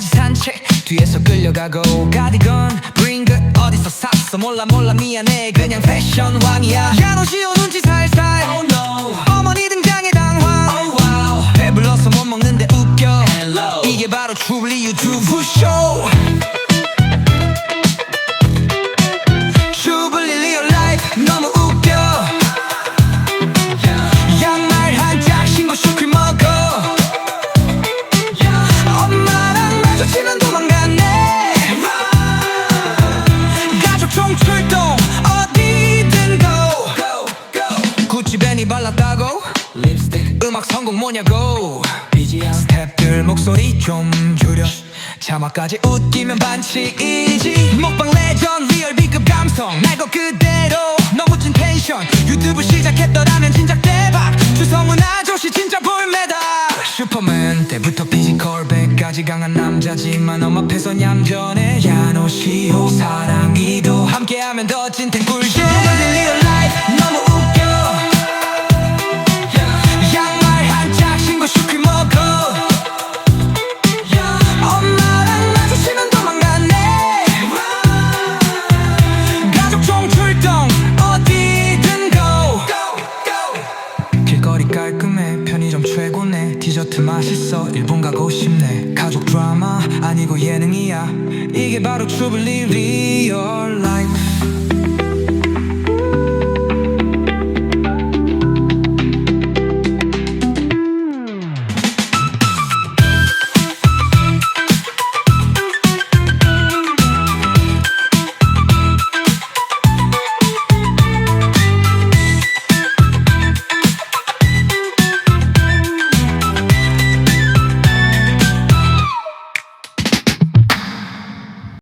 산책 뒤에서 끌려가고 가디건 브링크 어디서 샀어? 몰라 몰라 미안해. 그냥 패션 왕이야. 야노시오 눈치 살살. Oh no. 어머니 등장에 당황. Oh wow. 배불러서 못 먹는데 웃겨. Hello. 이게 바로 truly 유튜브 쇼 음악 성공 뭐냐고. 스탭들 목소리 좀 줄여. 자막까지 웃기면 반칙이지. 먹방 레전 리얼 B급 감성. 날것 그대로. 너무 찐 텐션. 유튜브 시작했더라면 진작 대박. 주성훈 아저씨 진짜 볼매다 슈퍼맨 때부터 피지컬 100까지 강한 남자지만 엄 앞에서 얌전해. 야노시호 사랑이도 함께하면 더 찐텐 꿀잼 길거리 깔끔해 편의점 최고네. 디저트 맛있어 일본 가고 싶네. 가족 드라마 아니고 예능이야. 이게 바로 트루블리 리얼 라이프